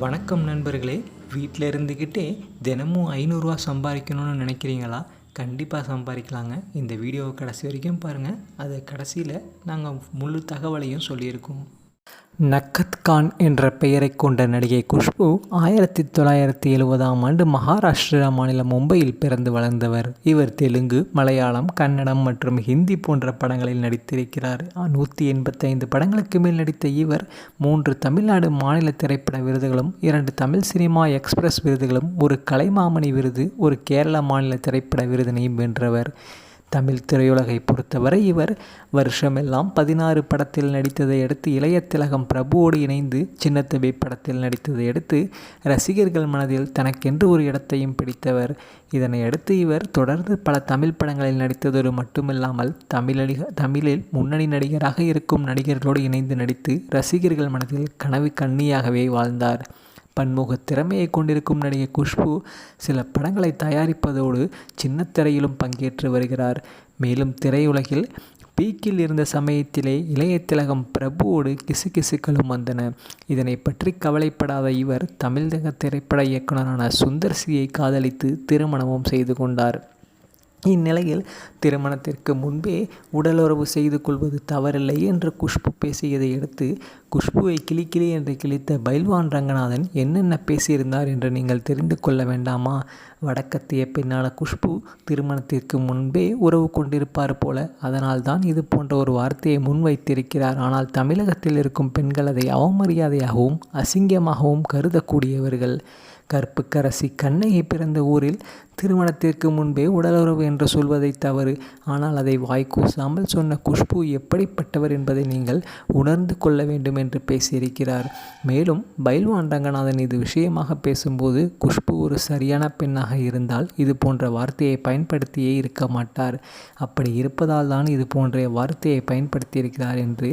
வணக்கம் நண்பர்களே. வீட்டில் இருந்துக்கிட்டே தினமும் ஐநூறுரூவா சம்பாதிக்கணும்னு நினைக்கிறீங்களா? கண்டிப்பாக சம்பாதிக்கலாங்க. இந்த வீடியோவை கடைசி வரைக்கும் பாருங்கள் அது கடைசியில் நாங்கள் முழு தகவலையும் சொல்லியிருக்கோம். நக்கத் கான் என்ற பெயரை கொண்ட நடிகை குஷ்பு ஆயிரத்தி தொள்ளாயிரத்தி எழுபதாம் ஆண்டு மகாராஷ்டிரா மாநிலம் மும்பையில் பிறந்து வளர்ந்தவர். இவர் தெலுங்கு மலையாளம் கன்னடம் மற்றும் ஹிந்தி போன்ற படங்களில் நடித்திருக்கிறார். நூற்றி எண்பத்தைந்து படங்களுக்கு மேல் நடித்த இவர் மூன்று தமிழ்நாடு மாநில திரைப்பட விருதுகளும் இரண்டு தமிழ் சினிமா எக்ஸ்பிரஸ் விருதுகளும் ஒரு கலைமாமணி விருது ஒரு கேரள மாநில திரைப்பட விருதினையும் வென்றவர். தமிழ் திரையுலகை பொறுத்தவரை இவர் வருஷமெல்லாம் பதினாறு படத்தில் நடித்ததை அடுத்து இளைய திலகம் பிரபுவோடு இணைந்து சின்னத்தம்பி படத்தில் நடித்ததை அடுத்து ரசிகர்கள் மனதில் தனக்கென்று ஒரு இடத்தையும் பிடித்தவர். இதனை அடுத்து இவர் தொடர்ந்து பல தமிழ் படங்களில் நடித்ததோடு மட்டுமில்லாமல் தமிழக தமிழில் முன்னணி நடிகராக இருக்கும் நடிகர்களோடு இணைந்து நடித்து ரசிகர்கள் மனதில் கனவு கண்ணியாகவே வாழ்ந்தார். பன்முக திறமையை கொண்டிருக்கும் நடிகை குஷ்பு சில படங்களை தயாரிப்பதோடு சின்னத்திரையிலும் பங்கேற்று வருகிறார். மேலும் திரையுலகில் பீக்கில் இருந்த சமயத்திலே இளைய திலகம் பிரபுவோடு கிசுகிசுக்களும் வந்தன. இதனை பற்றி கவலைப்படாத இவர் தமிழக திரைப்பட இயக்குனரான சுந்தர் சியை காதலித்து திருமணமும் செய்து கொண்டார். இந்நிலையில் திருமணத்திற்கு முன்பே உடலுறவு செய்து கொள்வது தவறில்லை என்று குஷ்பு பேசியதை அடுத்து குஷ்புவை கிளி கிளி என்று கிழித்த பைல்வான் ரங்கநாதன் என்னென்ன பேசியிருந்தார் என்று நீங்கள் தெரிந்து கொள்ள வேண்டாமா? வடக்கத்திய பெண்ணான குஷ்பு திருமணத்திற்கு முன்பே உறவு கொண்டிருப்பார் போல. அதனால்தான் இது போன்ற ஒரு வார்த்தையை முன்வைத்திருக்கிறார். ஆனால் தமிழகத்தில் இருக்கும் பெண்கள் அதை அவமரியாதையாகவும் அசிங்கமாகவும் கருதக்கூடியவர்கள். கற்புக்கரசி கண்ணகி பிறந்த ஊரில் திருமணத்திற்கு முன்பே உடலுறவு என்று சொல்வதை தவறு. ஆனால் அதை வாய்க்கூசாமல் சொன்ன குஷ்பு எப்படிப்பட்டவர் என்பதை நீங்கள் உணர்ந்து கொள்ள வேண்டும் என்று பேசியிருக்கிறார். மேலும் பைல்வான் ரங்கநாதன் இது விஷயமாக பேசும்போது குஷ்பு ஒரு சரியான பெண்ணாக இருந்தால் இது போன்ற வார்த்தையை பயன்படுத்தியே இருக்க மாட்டார். அப்படி இருப்பதால் தான் இது போன்ற வார்த்தையை பயன்படுத்தியிருக்கிறார் என்று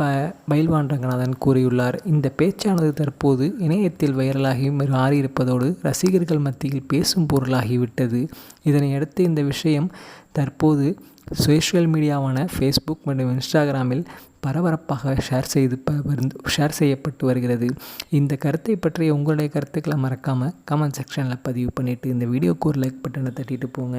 ப பைல்வான் ரங்கநாதன் கூறியுள்ளார். இந்த பேச்சானது தற்போது இணையத்தில் வைரலாகி மாறியிருப்பதோடு ரசிகர்கள் மத்தியில் பேசும் பொருளாகிவிட்டது. இதனையடுத்து இந்த விஷயம் தற்போது சோஷியல் மீடியாவான ஃபேஸ்புக் மற்றும் இன்ஸ்டாகிராமில் பரபரப்பாக ஷேர் செய்து ஷேர் செய்யப்பட்டு வருகிறது. இந்த கருத்தை பற்றிய உங்களுடைய கருத்துக்களை மறக்காமல் கமெண்ட் செக்ஷனில் பதிவு பண்ணிவிட்டு இந்த வீடியோக்கு ஒரு லைக் பட்டனை தட்டிட்டு போங்க.